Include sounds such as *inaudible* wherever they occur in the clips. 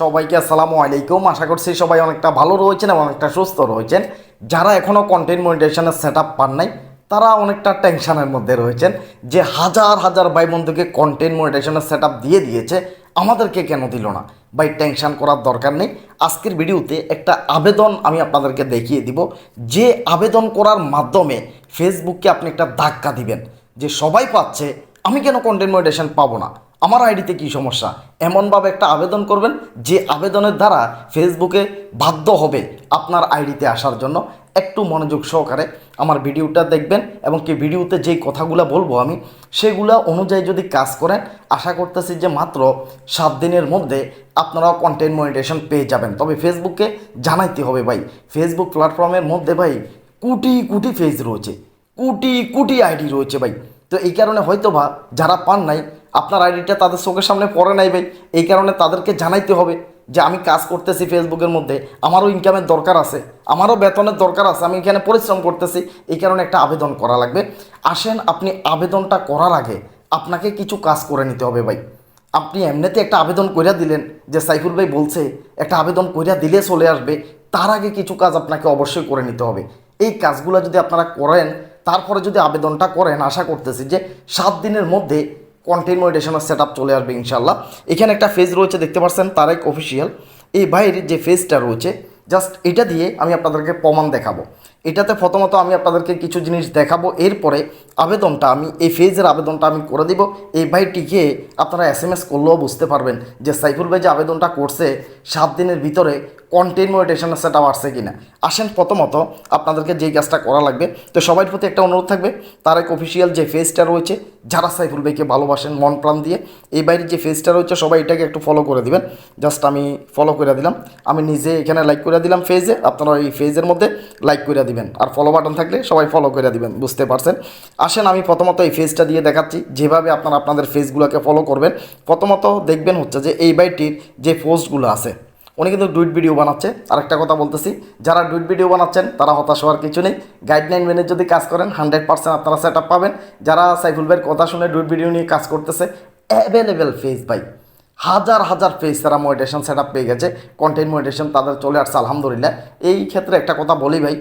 সবাইকে আসসালামু আলাইকুম। আশা করছি সবাই অনেকটা ভালো রয়েছেন এবং অনেকটা সুস্থ রয়েছেন। যারা এখনও কন্টেন্ট মনিটেশনের সেট আপ পান নাই, তারা অনেকটা টেনশনের মধ্যে রয়েছেন যে হাজার হাজার ভাই বন্ধুকে কন্টেন্ট মনিটেশনের সেট দিয়ে দিয়েছে, আমাদেরকে কেন দিল না? ভাই টেনশন করার দরকার নেই। আজকের ভিডিওতে একটা আবেদন আমি আপনাদেরকে দেখিয়ে দিব। যে আবেদন করার মাধ্যমে ফেসবুককে আপনি একটা ধাক্কা দিবেন যে সবাই পাচ্ছে, আমি কেন কন্টেন্ট মনিটেশন পাবো না? আমার আইডিতে কী সমস্যা? এমনভাবে একটা আবেদন করবেন যে আবেদনের দ্বারা ফেসবুকে বাধ্য হবে আপনার আইডিতে আসার জন্য। একটু মনোযোগ সহকারে আমার ভিডিওটা দেখবেন এবং কি ভিডিওতে যেই কথাগুলো বলব আমি, সেগুলা অনুযায়ী যদি কাজ করেন, আশা করতেছি যে মাত্র সাত দিনের মধ্যে আপনারাও কন্টেন্ট মনিটেশন পেয়ে যাবেন। তবে ফেসবুককে জানাইতে হবে ভাই, ফেসবুক প্ল্যাটফর্মের মধ্যে ভাই কোটি কোটি ফেজ রয়েছে, কোটি কোটি আইডি রয়েছে ভাই। তো এই কারণে হয়তো বা যারা পান নাই আপনার আইডিটা তাদের চোখের সামনে পড়ে নাই ভাই। এই কারণে তাদেরকে জানাইতে হবে যে আমি কাজ করতেছি ফেসবুকের মধ্যে, আমারও ইনকামের দরকার আছে, আমারও বেতনের দরকার আছে, আমি এখানে পরিশ্রম করতেছি, এই কারণে একটা আবেদন করা লাগবে। আসেন, আপনি আবেদনটা করার আগে আপনাকে কিছু কাজ করে নিতে হবে ভাই। আপনি এমনিতে একটা আবেদন কইরা দিলেন যে সাইফুল ভাই বলছে, একটা আবেদন কইরা দিলে চলে আসবে, তার আগে কিছু কাজ আপনাকে অবশ্যই করে নিতে হবে। এই কাজগুলো যদি আপনারা করেন, তারপরে যদি আবেদনটা করেন, আশা করতেছি যে সাত দিনের মধ্যে কন্টেন্ট মনিটেশনের সেট চলে আসবে ইনশাল্লাহ এখানে একটা ফেজ রয়েছে, দেখতে পাচ্ছেন, তারেক অফিসিয়াল এই বাইরের যে ফেজটা রয়েছে জাস্ট এটা দিয়ে আমি আপনাদেরকে প্রমাণ দেখাবো। এটাতে প্রথমত আমি আপনাদেরকে কিছু জিনিস দেখাবো, এরপরে আবেদনটা আমি, এই ফেজের আবেদনটা আমি করে দিব। এই ভাইটিকে আপনারা এস এম এস করলেও বুঝতে পারবেন যে সাইফুল ভাই যে আবেদনটা করছে, সাত দিনের ভিতরে কন্টেন্ট মনিটেশনের সেট আসছে কিনা। আসেন প্রথমত আপনাদেরকে যেই কাজটা করা লাগবে, তো সবার প্রতি একটা অনুরোধ থাকবে, তার এক অফিসিয়াল যে ফেজটা রয়েছে, যারা সাইফুল ভাইকে ভালোবাসেন মন প্রাণ দিয়ে, এই বাইরের যে ফেজটা রয়েছে, সবাই এটাকে একটু ফলো করে দিবেন। জাস্ট আমি ফলো করে দিলাম। আমি নিজে এখানে লাইক করে দিলাম ফেজে, আপনারা এই ফেজের মধ্যে লাইক করে দিবেন। আর ফলো বাটন থাকলে সবাই ফলো করে দিবেন, বুঝতে পারছেন? আসেন, আমি প্রথমত এই ফেজটা দিয়ে দেখাচ্ছি। যেভাবে আপনারা আপনাদের ফেসগুলোকে ফলো করবেন, প্রথমত দেখবেন হচ্ছে যে এই বাইটির যে পোস্টগুলো আছে, উনি কিন্তু ডুইট ভিডিও বানাচ্ছে। আরেকটা কথা বলতেছি, যারা ডুইট ভিডিও বানাচ্ছেন, তারা হতাশ হওয়ার কিছু নেই। গাইডলাইন মেনে যদি কাজ করেন হান্ড্রেড পার্সেন্ট আপনারা সেট পাবেন। যারা সাইফুল ভাইয়ের কথা শুনে ডুইট ভিডিও নিয়ে কাজ করতেছে অ্যাভেলেবেল ফেস ভাই। হাজার হাজার ফেস তারা মডিটেশন সেট পেয়ে গেছে কন্টেন্ট মডিটেশন তাদের চলে আসছে, আলহামদুলিল্লাহ। এই ক্ষেত্রে একটা কথা বলি ভাই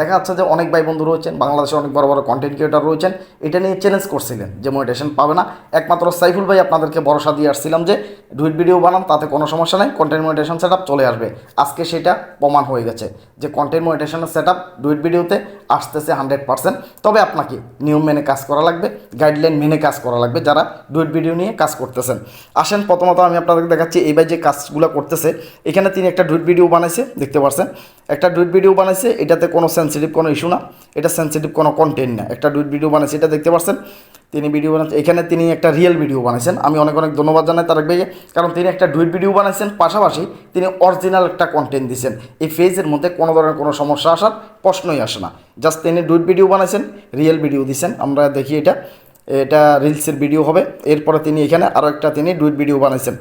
দেখা যাচ্ছে যে অনেক ভাই বন্ধু রয়েছেন বাংলাদেশে অনেক বড় বড় কন্টেন্ট ক্রিয়েটার রয়েছেন। এটা নিয়ে চ্যালেঞ্জ করছিলেন যে মডিটেশন পাবে না। একমাত্র সাইফুল ভাই আপনাদেরকে ভরসা দিয়ে আসছিলাম যে ডুইট ভিডিও বানান, তাতে কোনো সমস্যা নেই কন্টেন্ট মডিটেশন সেট চলে আসবে। আজকে সেটা প্রমাণ হয়ে গেছে যে কন্টেন্ট মডিটেশনের সেট আপ ডুইট ভিডিওতে আসতেছে হান্ড্রেড পার্সেন্ট তবে আপনাকে নিয়ম মেনে কাজ করা লাগবে গাইডলাইন মেনে কাজ করা লাগবে যারা ডুইট ভিডিও নিয়ে কাজ করতেছেন। আসেন, প্রথমত আমি আপনাদেরকে দেখাচ্ছি এই এইবার যে কাজগুলো করতেছে। এখানে তিনি একটা ডুইট ভিডিও বানাইছে, দেখতে পাচ্ছেন একটা ডুইট ভিডিও বানাইছে, এটাতে কোনো সেন্সিটিভ কোনো ইস্যু না, এটা সেন্সিটিভ কোনো কন্টেন্ট না। একটা ডুইট ভিডিও বানাইছে, এটা দেখতে পাচ্ছেন তিনি ভিডিও বানাচ্ছেন এখানে তিনি একটা রিয়েল ভিডিও বানাইছেন। আমি অনেক অনেক ধন্যবাদ জানাই তারেক ভাইকে, কারণ তিনি একটা ডুইট ভিডিও বানাইছেন, পাশাপাশি তিনি অরিজিনাল একটা কন্টেন্ট দিয়েছেন এই ফেজের মধ্যে কোনো ধরনের কোনো সমস্যা আসার প্রশ্নই আসে না। জাস্ট তিনি ডুইট ভিডিও বানাইছেন রিয়েল ভিডিও দিয়েছেন আমরা দেখি এটা এটা রিলসের ভিডিও হবে। এরপরে তিনি এখানে আরও একটা তিনি ডুইট ভিডিও বানাইছেন।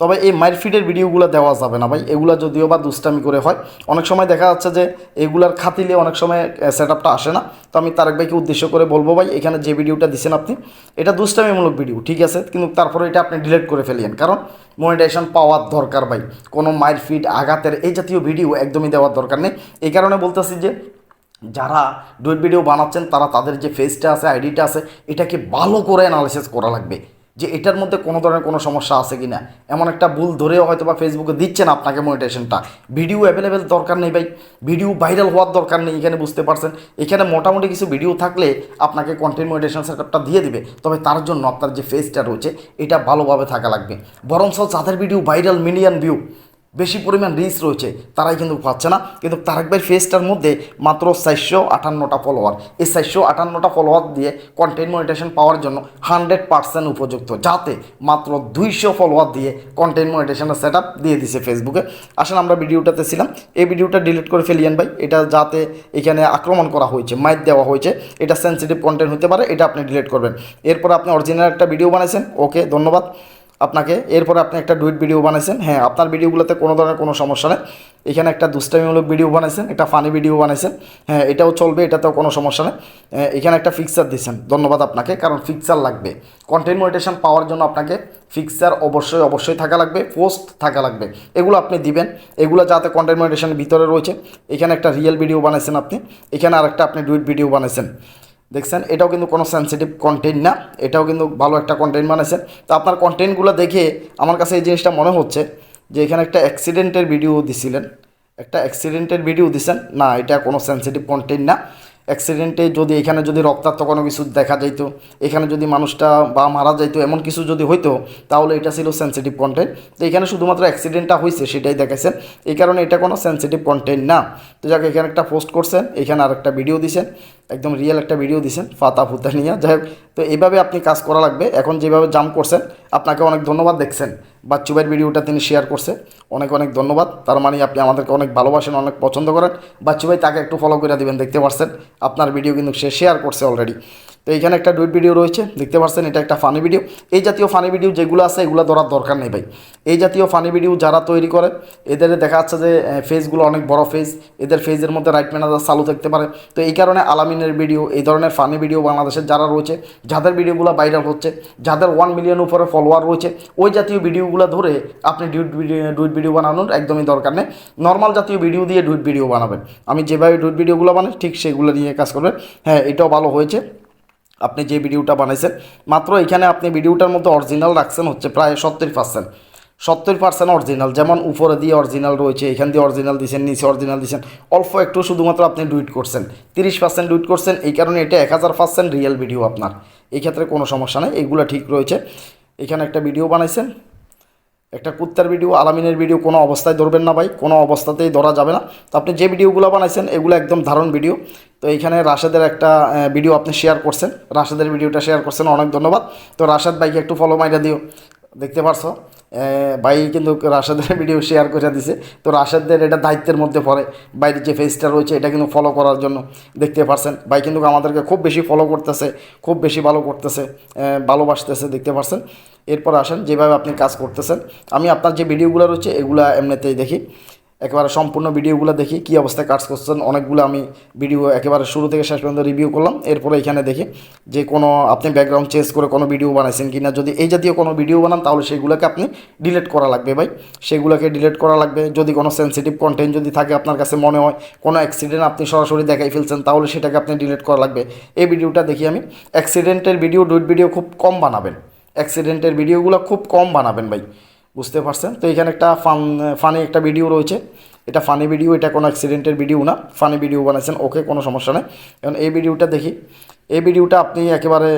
তবে এই মাইর ফিডের ভিডিওগুলো দেওয়া যাবে না ভাই। এগুলো যদিও বা দুষ্টামি করে হয়। অনেক সময় দেখা যাচ্ছে যে এগুলার খাতিলে অনেক সময় সেট আপটা আসে না। তো আমি তারেক ভাইকে উদ্দেশ্য করে বলব ভাই, এখানে যে ভিডিওটা দিচ্ছেন আপনি, এটা দুষ্টামিমূলক ভিডিও, ঠিক আছে? কিন্তু তারপরে এটা আপনি ডিলিট করে ফেলিয়েন। কারণ মনিটাইজেশন পাওয়ার দরকার ভাই। কোনো মাইর ফিড, আঘাতের এই জাতীয় ভিডিও একদমই দেওয়ার দরকার নেই। এই কারণে বলতেছি যে, যারা ডুয়েট ভিডিও বানাচ্ছেন, তারা তাদের যে ফেসটা আছে আইডিটা আছে, এটাকে ভালো করে অ্যানালিসিস করা লাগবে। যে এটার মধ্যে কোনো ধরনের কোনো সমস্যা আছে কি না এমন একটা ভুল ধরেও হয়তো বা ফেসবুকে দিচ্ছেন আপনাকে মনিটেশনটা ভিডিও অ্যাভেলেবেল দরকার নেই ভাই। ভিডিও ভাইরাল হওয়ার দরকার নেই, এখানে বুঝতে পারছেন? এখানে মোটামুটি কিছু ভিডিও থাকলে আপনাকে কন্টেন্ট মনিটেশন সেটআপটা দিয়ে দিবে। তবে তার জন্য আপনার যে ফেসটা রয়েছে, এটা ভালোভাবে থাকা লাগবে। বরঞ্চ যাদের ভিডিও ভাইরাল মিলিয়ন ভিউ বেশি পরিমাণ রিচ রয়েছে, তারাই কিন্তু পাচ্ছে না। কিন্তু তারেক ভাই ফেসটার মধ্যে মাত্র চারশো আটান্নটা ফলোয়ার এই চারশো আটান্নটা ফলোয়ার দিয়ে কন্টেন্ট মনিটেশন পাওয়ার জন্য হান্ড্রেড পার্সেন্ট উপযুক্ত, যাতে মাত্র দুইশো ফলোয়ার দিয়ে কন্টেন্ট মনিটেশনের সেট আপ দিয়ে দিছে ফেসবুকে আসলে আমরা ভিডিওটাতে ছিলাম। এই ভিডিওটা ডিলিট করে ফেলিয়েন ভাই। এটা যাতে এখানে আক্রমণ করা হয়েছে মাইক দেওয়া হয়েছে। এটা সেন্সিটিভ কন্টেন্ট হতে পারে, এটা আপনি ডিলিট করবেন। এরপর আপনি অরিজিনাল একটা ভিডিও বানাইছেন। ওকে, ধন্যবাদ। আপনাকে, এরপরে আপনি একটা ডুইট ভিডিও বানাইছেন। হ্যাঁ আপনার ভিডিওগুলোতে কোনো ধরনের কোনো সমস্যা নেই। এখানে একটা দুষ্টামিমূলক ভিডিও বানাইছেন, একটা ফানি ভিডিও বানাইছেন। হ্যাঁ এটাও চলবে, এটাতেও কোনো সমস্যা নেই। এখানে একটা ফিক্সার দিচ্ছেন। ধন্যবাদ আপনাকে, কারণ ফিক্সার লাগবে। কন্টেন্ট মনিটেশন পাওয়ার জন্য আপনাকে ফিক্সার অবশ্যই অবশ্যই থাকা লাগবে পোস্ট থাকা লাগবে। এগুলো আপনি দিবেন। এগুলো যাতে কন্টেন্ট মনিটেশনের ভিতরে রয়েছে। এখানে একটা রিয়েল ভিডিও বানাইছেন আপনি। এখানে আরেকটা আপনি ডুইট ভিডিও বানাইছেন। দেখছেন? এটাও কিন্তু কোনো সেন্সিটিভ কন্টেন্ট না। এটাও কিন্তু ভালো একটা কন্টেন্ট বানাইছেন। তো আপনার কন্টেন্টগুলো দেখে আমার কাছে এই জিনিসটা মনে হচ্ছে যে এখানে একটা অ্যাক্সিডেন্টের ভিডিও দিছিলেন। একটা অ্যাক্সিডেন্টের ভিডিও দিছেন। না, এটা কোনো সেন্সিটিভ কন্টেন্ট না। অ্যাক্সিডেন্টে যদি এখানে যদি রক্তাক্ত কোনো কিছু দেখা যাইতো, এখানে যদি মানুষটা বা মারা যাইতো, এমন কিছু যদি হইতো, তাহলে এটা ছিল সেন্সিটিভ কন্টেন্ট তো এখানে শুধুমাত্র অ্যাক্সিডেন্টটা হয়েছে সেটাই দেখাইছেন। এই কারণে এটা কোনো সেন্সিটিভ কন্টেন্ট না। তো যাকে, এখানে একটা পোস্ট করছেন, এখানে আরেকটা ভিডিও দিছেন। একদম রিয়েল একটা ভিডিও দিয়েছেন ফাতা ফুতা নিয়ে। যাই তো এইভাবে আপনি কাজ করা লাগবে। এখন যেভাবে জাম্প করছেন, আপনাকে অনেক ধন্যবাদ দেখছেন। বাচ্চু ভিডিওটা তিনি শেয়ার করছে। অনেক অনেক ধন্যবাদ। তার মানে আপনি আমাদেরকে অনেক ভালোবাসেন, অনেক পছন্দ করেন। বাচ্চু ভাই তাকে একটু ফলো করে দিবেন, দেখতে পারছেন। আপনার ভিডিও কিন্তু সে শেয়ার করছে অলরেডি তো এইখানে একটা ডুইট ভিডিও রয়েছে, দেখতে পাচ্ছেন, এটা একটা ফানি ভিডিও এই জাতীয় ফানি ভিডিও যেগুলো আছে, এগুলো ধরার দরকার নেই ভাই। এই জাতীয় ফানি ভিডিও যারা তৈরি করে, এদের দেখা যাচ্ছে যে ফেসগুলো অনেক বড় ফেস এদের ফেজের মধ্যে রাইট ম্যানেজার চালু থাকতে পারে। তো এই কারণে আলামিনের ভিডিও এই ধরনের ফানি ভিডিও বাংলাদেশের যারা রয়েছে, যাদের ভিডিওগুলো ভাইরাল হচ্ছে, যাদের ওয়ান মিলিয়ন উপরে ফলোয়ার রয়েছে, ওই জাতীয় ভিডিওগুলো ধরে আপনি ডুইট ভিডিও ডুইট ভিডিও বানানোর একদমই দরকার নেই। নর্মাল জাতীয় ভিডিও দিয়ে ডুইট ভিডিও বানাবেন। আমি যেভাবে ডুইট ভিডিওগুলো বানাই, ঠিক সেগুলো নিয়ে কাজ করবেন। হ্যাঁ এটাও ভালো হয়েছে। আপনি যে ভিডিওটা বানাইছেন, মাত্র এখানে আপনি ভিডিওটার মধ্যে অরিজিনাল রাখছেন হচ্ছে প্রায় সত্তর পার্সেন্ট সত্তর পার্সেন্ট অরিজিনাল যেমন উপরে দিয়ে অরিজিনাল রয়েছে, এখান দিয়ে অরিজিনাল দিয়েছেন নিচে অরিজিনাল দিয়েছেন অল্প একটু শুধুমাত্র আপনি ডুইট করছেন। তিরিশ পার্সেন্ট ডুইট করছেন, এই কারণে এটা এক হাজার পার্সেন্ট রিয়েল ভিডিও আপনার। এই ক্ষেত্রে কোনো সমস্যা নেই এইগুলো ঠিক রয়েছে। এখানে একটা ভিডিও বানাইছেন, একটা কুত্তার ভিডিও আলামিনের ভিডিও কোনো অবস্থায় ধরবেন না ভাই, কোনো অবস্থাতেই ধরা যাবে না। তো আপনি যে ভিডিওগুলো বানাইছেন, এগুলো একদম ধারণ ভিডিও তো এইখানে রাশেদের একটা ভিডিও আপনি শেয়ার করছেন। রাশেদের ভিডিওটা শেয়ার করছেন, অনেক ধন্যবাদ। তো রাশেদ ভাইকে একটু ফলো মাইরা দিও। দেখতে পারছ? ভাই কিন্তু রাশেদের *laughs* ভিডিও শেয়ার করে দিছে। তো রাশেদদের এটা দায়িত্বের মধ্যে পড়ে। বাইরের যে ফেসটা রয়েছে, এটা কিন্তু ফলো করার জন্য দেখতে পারছেন। ভাই কিন্তু আমাদেরকে খুব বেশি ফলো করতেছে, খুব বেশি ভালো করতেছে ভালোবাসতেছে, দেখতে পারছেন? এরপর আসেন, যেভাবে আপনি কাজ করতেছেন। আমি আপনার যে ভিডিওগুলো রয়েছে, এগুলা এমনিতেই দেখি। একেবারে সম্পূর্ণ ভিডিওগুলো দেখি, কী অবস্থায় কাজ করছেন, অনেকগুলো আমি ভিডিও একেবারে শুরু থেকে শেষ পর্যন্ত রিভিউ করলাম। এরপরে এখানে দেখি যে কোনো, আপনি ব্যাকগ্রাউন্ড চেঞ্জ করে কোনো ভিডিও বানাইছেন কি না যদি এই জাতীয় কোনো ভিডিও বানান, তাহলে সেগুলোকে আপনি ডিলিট করা লাগবে ভাই। সেগুলোকে ডিলিট করা লাগবে। যদি কোনো সেন্সিটিভ কন্টেন্ট যদি থাকে আপনার কাছে মনে হয়, কোনো অ্যাক্সিডেন্ট আপনি সরাসরি দেখাই ফেলছেন, তাহলে সেটাকে আপনি ডিলিট করা লাগবে। এই ভিডিওটা দেখি আমি। অ্যাক্সিডেন্টের ভিডিও ডুইট ভিডিও খুব কম বানাবেন। অ্যাক্সিডেন্টের ভিডিওগুলো খুব কম বানাবেন ভাই। বুঝতে পারছেন? তো এখানে একটা ফান, ফানি একটা ভিডিও রয়েছে। এটা ফানি ভিডিও এটা কোনো অ্যাক্সিডেন্টের ভিডিও না। ফানি ভিডিও বানাইছেন ওকে কোনো সমস্যা নেই। এখন এই ভিডিওটা দেখি। এই ভিডিওটা আপনি একেবারে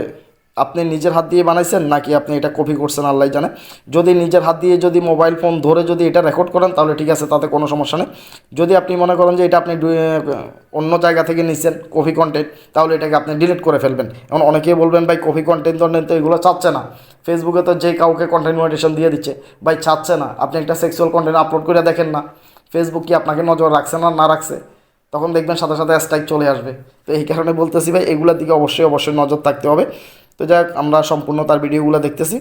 আপনি নিজের হাত দিয়ে বানাইছেন নাকি আপনি এটা কপি করছেন, আল্লাহ জানে। যদি নিজের হাত দিয়ে যদি মোবাইল ফোন ধরে যদি এটা রেকর্ড করেন, তাহলে ঠিক আছে, তাতে কোনো সমস্যা নেই। যদি আপনি মনে করেন যে এটা আপনি অন্য জায়গা থেকে নিচ্ছেন কপি কন্টেন্ট তাহলে এটাকে আপনি ডিলিট করে ফেলবেন। এখন অনেকেই বলবেন, ভাই কপি কন্টেন্ট তো এগুলো চাচ্ছে না। ফেসবুকে তো যে কাউকে কন্টেন্ট মনিটেশন দিয়ে দিচ্ছে, ভাই, চাচ্ছে না। আপনি একটা সেক্সুয়াল কন্টেন্ট আপলোড করে দেখেন না। ফেসবুক কি আপনাকে নজর রাখছে না না রাখছে? তখন দেখবেন সাথে সাথে স্ট্রাইক চলে আসবে। তো এই কারণে বলতেছি, ভাই, এগুলোর দিকে অবশ্যই অবশ্যই নজর থাকতে হবে। তো যাই হোক, আমরা সম্পূর্ণ তার ভিডিওগুলো দেখতেছি।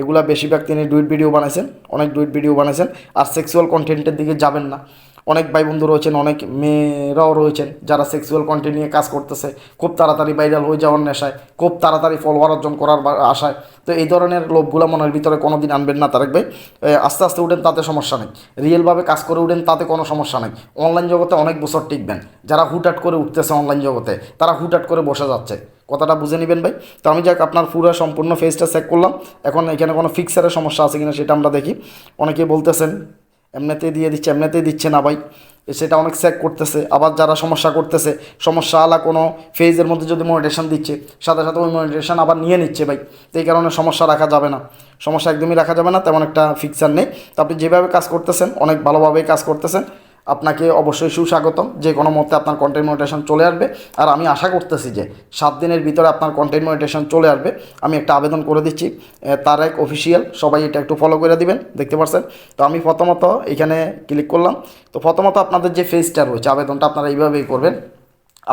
এগুলা বেশিরভাগ তিনি ডুইট ভিডিও বানাইছেন অনেক ডুইট ভিডিও বানাইছেন আর সেক্সুয়াল কন্টেন্টের দিকে যাবেন না। অনেক ভাই বন্ধু রয়েছেন অনেক মেয়েরাও রয়েছেন যারা সেক্সুয়াল কন্টেন্ট নিয়ে কাজ করতেছে খুব তাড়াতাড়ি ভাইরাল হয়ে যাওয়ার নেশায় খুব তাড়াতাড়ি ফলোয়ার অর্জন করার আশায়। তো এই ধরনের লোভগুলো মনের ভিতরে কোনো দিন আনবেন না তারেক ভাই। আস্তে আস্তে উঠেন তাতে সমস্যা নেই। রিয়েলভাবে কাজ করে উঠেন তাতে কোনো সমস্যা নেই। অনলাইন জগতে অনেক বছর টিকবেন। যারা হুটহাট করে উঠতেছে অনলাইন জগতে তারা হুটহাট করে বসে যাচ্ছে। কথাটা বুঝে নেবেন ভাই। তো আমি যাক আপনার পুরো সম্পূর্ণ ফেসটা চেক করলাম। এখন এখানে কোনো ফিক্সারের সমস্যা আছে কিনা সেটা আমরা দেখি। অনেকে বলতেছেন, এমনিতেই দিয়ে দিচ্ছে, এমনিতেই দিচ্ছে না ভাই। সেটা অনেক চেক করতেছে। আবার যারা সমস্যা করতেছে, সমস্যা আলা কোনো ফেজের মধ্যে যদি মনিটেশন দিচ্ছে, সাথে সাথে ওই মনিটেশন আবার নিয়ে নিচ্ছে ভাই। তো এই কারণে সমস্যা রাখা যাবে না। সমস্যা একদমই রাখা যাবে না, তেমন একটা ফিক্সার নেই। তো আপনি যেভাবে কাজ করতেছেন, অনেক ভালোভাবেই কাজ করতেছেন। আপনাকে অবশ্যই সুস্বাগতম। যে কোনো মুহূর্তে আপনার কন্টেন্ট মনিটেশন চলে আসবে। আর আমি আশা করতেছি যে সাত দিনের ভিতরে আপনার কন্টেন্ট মনিটেশন চলে আসবে। আমি একটা আবেদন করে দিচ্ছি। তার এক অফিসিয়াল সবাই এটা একটু ফলো করে দিবেন, দেখতে পাচ্ছেন তো আমি প্রথমত এখানে ক্লিক করলাম। তো প্রথমত আপনাদের যে ফেজটা রয়েছে, আবেদনটা আপনারা এইভাবেই করবেন।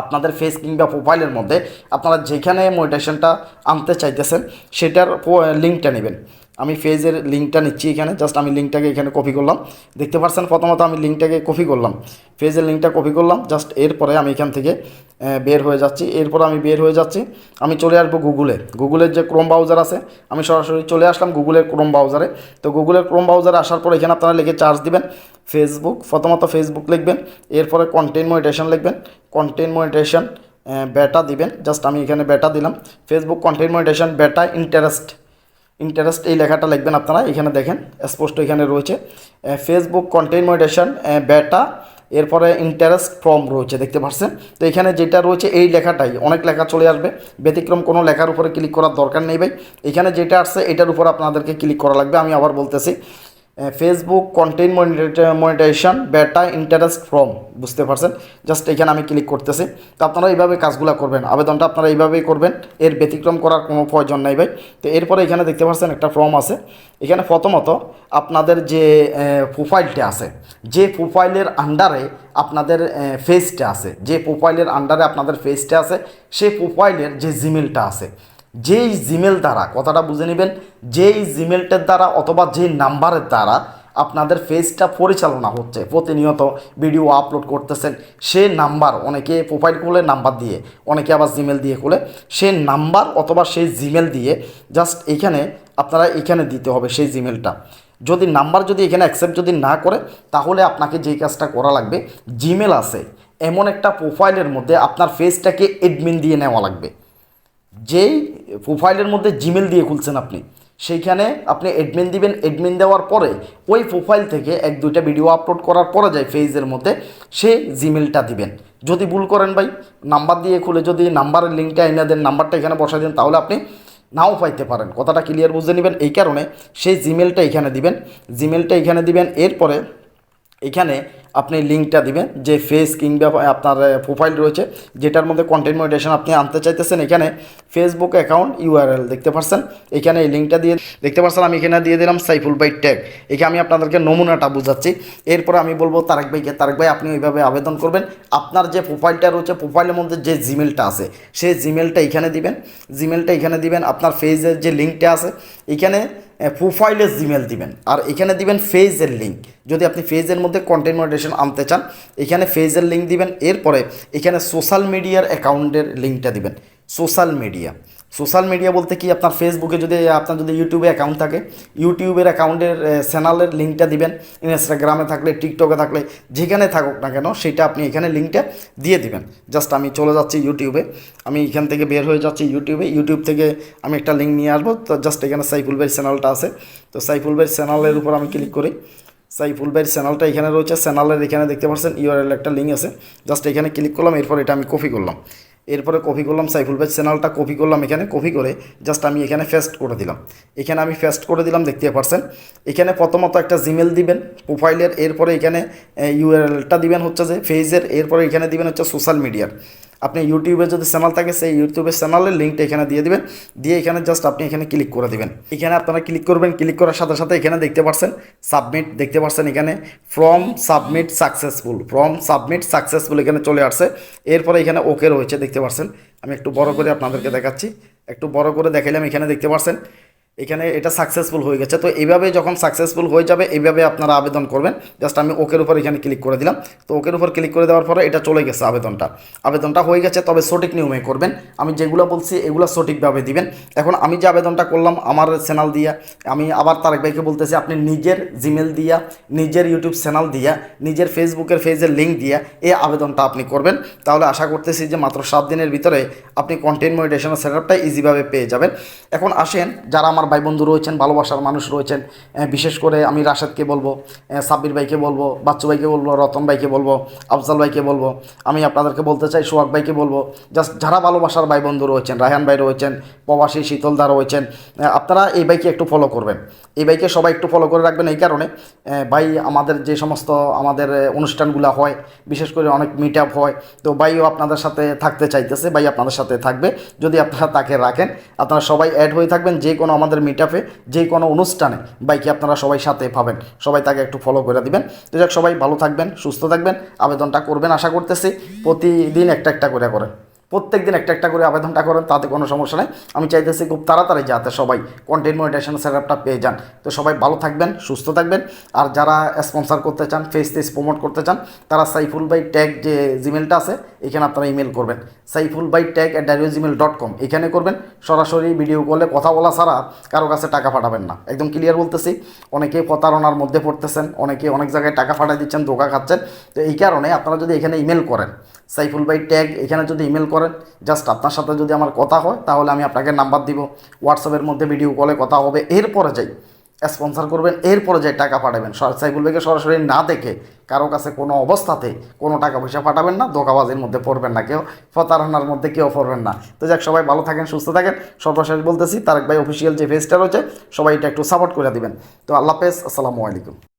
আপনাদের ফেস কিংবা প্রোফাইলের মধ্যে আপনারা যেখানে মোডিটেশনটা আনতে চাইতেছেন, সেটার লিঙ্কটা নেবেন। আমি ফেজের লিঙ্কটা নিচ্ছি এখানে জাস্ট আমি লিঙ্কটাকে এখানে কপি করলাম। দেখতে পাচ্ছেন প্রথমত আমি লিঙ্কটাকে কপি করলাম। ফেজের লিঙ্কটা কপি করলাম জাস্ট এরপরে আমি এখান থেকে বের হয়ে যাচ্ছি। এরপর আমি বের হয়ে যাচ্ছি, আমি চলে আসব গুগলে গুগলের যে ক্রোম ব্রাউজার আছে, আমি সরাসরি চলে আসলাম গুগলের ক্রোম ব্রাউজারে তো গুগলের ক্রোম ব্রাউজারে আসার পর এখানে আপনারা লিখে চার্জ দিবেন। ফেসবুক প্রথমত ফেসবুক লিখবেন, এরপরে কন্টেন্ট মনিটেশন লিখবেন কন্টেন্ট মনিটেশন বেটা দিবেন জাস্ট আমি এখানে বেটা দিলাম Facebook content monetisation beta interest interest এই লেখাটা লিখবেন আপনারা, এখানে দেখেন, স্পষ্ট এখানে রয়েছে ফেসবুক কন্টেন্ট মনিটেশন বেটা এরপরে ইন্টারেস্ট ফর্ম রয়েছে, দেখতে পাচ্ছেন তো এখানে যেটা রয়েছে এই লেখাটাই, অনেক লেখা চলে আসবে, ব্যতিক্রম কোনো লেখার উপরে ক্লিক করার দরকার নেই ভাই, এখানে যেটা আসছে এটার উপর আপনাদেরকে ক্লিক করা লাগবে, আমি আবার বলতেছি Facebook content monetization beta interest form বুঝতে পারছেন? জাস্ট এখানে আমি ক্লিক করতেছি। তো আপনারা এইভাবে কাজগুলো করবেন। আবেদনটা আপনারা এইভাবেই করবেন। এর ব্যতিক্রম করার কোনো প্রয়োজন নাই ভাই। তো এরপরে এখানে দেখতে পাচ্ছেন একটা ফর্ম আছে। এখানে প্রথমত আপনাদের যে প্রোফাইলটা আছে, যে প্রোফাইলের আন্ডারে আপনাদের ফেসটা আছে, যে প্রোফাইলের আন্ডারে আপনাদের ফেসটা আছে সেই প্রোফাইলের যে জিমেলটা আছে যেই জিমেল দ্বারা, কথাটা বুঝে নেবেন, যেই জিমেলটার দ্বারা অথবা যেই নাম্বারের দ্বারা আপনাদের ফেজটা পরিচালনা হচ্ছে, প্রতিনিয়ত ভিডিও আপলোড করতেছেন, সে নাম্বার অনেকে প্রোফাইল খুলে নাম্বার দিয়ে, অনেকে আবার জিমেল দিয়ে খুলে, সে নাম্বার অথবা সেই জিমেল দিয়ে জাস্ট এখানে আপনারা এখানে দিতে হবে সেই জিমেলটা। যদি নাম্বার যদি এখানে অ্যাকসেপ্ট যদি না করে, তাহলে আপনাকে যেই কাজটা করা লাগবে, জিমেল আছে, এমন একটা প্রোফাইলের মধ্যে আপনার ফেসটাকে এডমিন দিয়ে নেওয়া লাগবে। যেই প্রোফাইলের মধ্যে জিমেল দিয়ে খুলছেন আপনি, সেইখানে আপনি এডমিন দিবেন এডমিন দেওয়ার পরে ওই প্রোফাইল থেকে এক দুইটা ভিডিও আপলোড করার পরে যায় ফেজের মধ্যে সে জিমেলটা দিবেন। যদি ভুল করেন ভাই নাম্বার দিয়ে খুলে যদি নাম্বারের লিঙ্কটা এনে দেন নাম্বারটা এখানে বসাই দেন, তাহলে আপনি নাও পাইতে পারেন। কথাটা ক্লিয়ার বুঝে নেবেন, এই কারণে সেই জিমেলটা এখানে দিবেন। জিমেলটা এখানে দিবেন, এরপরে এখানে আপনি লিঙ্কটা দিবেন, যে ফেস কিংবা আপনার প্রোফাইল রয়েছে, যেটার মধ্যে কন্টেন্ট মডিটেশন আপনি আনতে চাইতেছেন, এখানে ফেসবুক অ্যাকাউন্ট ইউআরএল দেখতে পাচ্ছেন এখানে এই লিঙ্কটা দিয়ে, দেখতে পাচ্ছেন আমি এখানে দিয়ে দিলাম সাইফুল বাই ট্যাগ এখানে আমি আপনাদেরকে নমুনাটা বুঝাচ্ছি, এরপরে আমি বলব তারেক ভাইকে, তারেক ভাই আপনি ওইভাবে আবেদন করবেন, আপনার যে প্রোফাইলটা রয়েছে প্রোফাইলের মধ্যে যে জিমেলটা আছে, সেই জিমেলটা এখানে দিবেন জিমেলটা এখানে দিবেন, আপনার ফেজের যে লিঙ্কটা আছে, এখানে প্রোফাইলের জিমেল দিবেন, আর এখানে দিবেন ফেজের লিঙ্ক যদি আপনি ফেজের মধ্যে কন্টেন্ট মডিটেশন আনতে চান, এখানে ফেজের লিঙ্ক দিবেন, এরপরে এখানে সোশ্যাল মিডিয়ার অ্যাকাউন্টের লিঙ্কটা দিবেন। সোশ্যাল মিডিয়া সোশ্যাল মিডিয়া বলতে কি? আপনার ফেসবুকে যদি, আপনার যদি ইউটিউবে অ্যাকাউন্ট থাকে ইউটিউবের অ্যাকাউন্টের চ্যানেলের লিঙ্কটা দিবেন। ইনস্টাগ্রামে থাকলে টিকটকে থাকলে, যেখানে থাকুক না কেন, সেটা আপনি এখানে লিঙ্কটা দিয়ে দিবেন। জাস্ট আমি চলে যাচ্ছি ইউটিউবে আমি এখান থেকে বের হয়ে যাচ্ছি ইউটিউবে ইউটিউব থেকে আমি একটা লিঙ্ক নিয়ে আসব। তো জাস্ট এখানে সাইফুল ভাইয়ের চ্যানেলটা আছে। তো সাইফুল ভাইয়ের চ্যানেলের উপর আমি ক্লিক করি। সাইফুল ভাইয়ের চ্যানেলটা এখানে রয়েছে, চ্যানেলের এখানে দেখতে পাচ্ছেন ইউআরএল একটা লিঙ্ক আছে। জাস্ট এখানে ক্লিক করলাম, এরপর এটা আমি কপি করলাম। এরপরে কপি করলাম, সাইফুল ভাই চ্যানেলটা কপি করলাম এখানে কপি করে জাস্ট আমি এখানে ফেস্ট করে দিলাম। এখানে আমি ফেস্ট করে দিলাম, দেখতে পারছেন এখানে প্রথমত একটা জিমেল দিবেন প্রোফাইলের এরপরে এখানে ইউআরএলটা দিবেন হচ্ছে যে ফেজের এরপরে এখানে দিবেন হচ্ছে সোশ্যাল মিডিয়ার আপনি ইউটিউবে যদি চ্যানেল থাকে, সেই ইউটিউবের চ্যানেলের লিঙ্কটা এখানে দিয়ে দিবেন। দিয়ে এখানে জাস্ট আপনি এখানে ক্লিক করে দিবেন। এখানে আপনারা ক্লিক করবেন ক্লিক করার সাথে সাথে এখানে দেখতে পাচ্ছেন সাবমিট দেখতে পাচ্ছেন এখানে form submit successful form submit successful এখানে চলে আসছে। এরপরে এখানে ওকে রয়েছে, দেখতে পাচ্ছেন আমি একটু বড় করে আপনাদেরকে দেখাচ্ছি। একটু বড় করে দেখাইলাম এখানে দেখতে পাচ্ছেন এখানে এটা সাকসেসফুল হয়ে গেছে। তো এইভাবে যখন সাকসেসফুল হয়ে যাবে, এইভাবে আপনারা আবেদন করবেন। জাস্ট আমি ওকের উপর এখানে ক্লিক করে দিলাম। তো ওকের উপর ক্লিক করে দেওয়ার পরে এটা চলে গেছে আবেদনটা। আবেদনটা হয়ে গেছে, তবে সঠিক নিয়মে করবেন। আমি যেগুলো বলছি, এগুলো সঠিকভাবে দিবেন। এখন আমি যে আবেদনটা করলাম, আমার চ্যানেল দিয়া, আমি আবার তারেক ভাইকে বলতেছি, আপনি নিজের জিমেল দিয়া, নিজের ইউটিউব চ্যানেল দিয়া, নিজের ফেসবুকের পেজের লিঙ্ক দিয়া, এই আবেদনটা আপনি করবেন। তাহলে আশা করতেছি যে মাত্র সাত দিনের ভিতরে আপনি কন্টেন্ট মনিটেশনের সেট আপটা ইজিভাবে পেয়ে যাবেন। এখন আসেন, যারা আমার ভাই বন্ধু রয়েছেন, ভালোবাসার মানুষ রয়েছেন বিশেষ করে আমি রাশেদকে বলব সাব্বির ভাইকে বলব, বাচ্চু ভাইকে বলব, রতন ভাইকে বলব, আফজাল ভাইকে বলব, আমি আপনাদেরকে বলতে চাই, সোহাগ ভাইকে বলব জাস্ট যারা ভালোবাসার ভাই বন্ধু রয়েছেন, রায়হান ভাই রয়েছেন, প্রবাসী শীতলদা রয়েছেন আপনারা এই বাইকে একটু ফলো করবেন। এই বাইকে সবাই একটু ফলো করে রাখবেন এই কারণে ভাই আমাদের যে সমস্ত আমাদের অনুষ্ঠানগুলো হয়, বিশেষ করে অনেক মিট আপ হয়, তো ভাইও আপনাদের সাথে থাকতে চাইতেছে, ভাই আপনাদের সাথে থাকবে, যদি আপনারা তাকে রাখেন, আপনারা সবাই অ্যাড হয়ে থাকবেন, যে কোনো আমাদের মিট আপে যে কোনো অনুষ্ঠানে বাইকে আপনারা সবাই সাথে পাবেন। সবাই তাকে একটু ফলো করে দিবেন। তো যাক, সবাই ভালো থাকবেন, সুস্থ থাকবেন। আবেদনটা করবেন, আশা করতেছি প্রতিদিন একটা একটা করে করে প্রত্যেক দিন একটা একটা করে আবেদনটা করেন, তাতে কোনো সমস্যা নেই। আমি চাইতেছি খুব তাড়াতাড়ি যাতে সবাই কন্টেন্ট মনিটাইজেশন সেট আপটা পেয়ে যান। তো সবাই ভালো থাকবেন, সুস্থ থাকবেন। আর যারা স্পন্সর করতে চান ফেস টেস প্রমোট করতে চান, তারা সাইফুল বাই ট্যাগ যে জিমেলটা আছে, এখানে আপনারা ইমেল করবেন। সাইফুল বাই ট্যাগ অ্যাট ডাইরিও জিমেল ডট কম এখানে করবেন। সরাসরি ভিডিও কলে কথা বলা ছাড়া কারও কাছে টাকা পাঠাবেন না। একদম ক্লিয়ার বলতেছি, অনেকে প্রতারণার মধ্যে পড়তেছেন, অনেকে অনেক জায়গায় টাকা পাঠিয়ে দিচ্ছেন, ধোকা খাচ্ছেন। তো এই কারণে আপনারা যদি এখানে ইমেল করেন, সাইফুল বাই ট্যাগ এখানে যদি ইমেল করেন জাস্ট আপনার সাথে যদি আমার কথা হয়, তাহলে আমি আপনাকে নাম্বার দিব। হোয়াটসঅ্যাপের মধ্যে ভিডিও কলে কথা হবে। এরপরে যাই। স্পন্সর করবেন, এরপরে যাই টাকা পাঠাবেন। সাইফুল ভাইকে সরাসরি না দেখে কারও কাছে কোনো অবস্থাতে কোনো টাকা পয়সা পাঠাবেন না, ধোকাবাজির মধ্যে পড়বেন না। কেউ প্রতারণার মধ্যে কেউ পড়বেন না। তো যাক, সবাই ভালো থাকেন, সুস্থ থাকেন। সর্বশেষ বলতেছি, তারেক ভাই অফিসিয়াল যে পেজটা রয়েছে, সবাই এটা একটু সাপোর্ট করে দিবেন। তো আল্লাহ হাফেজ, আসসালামু আলাইকুম।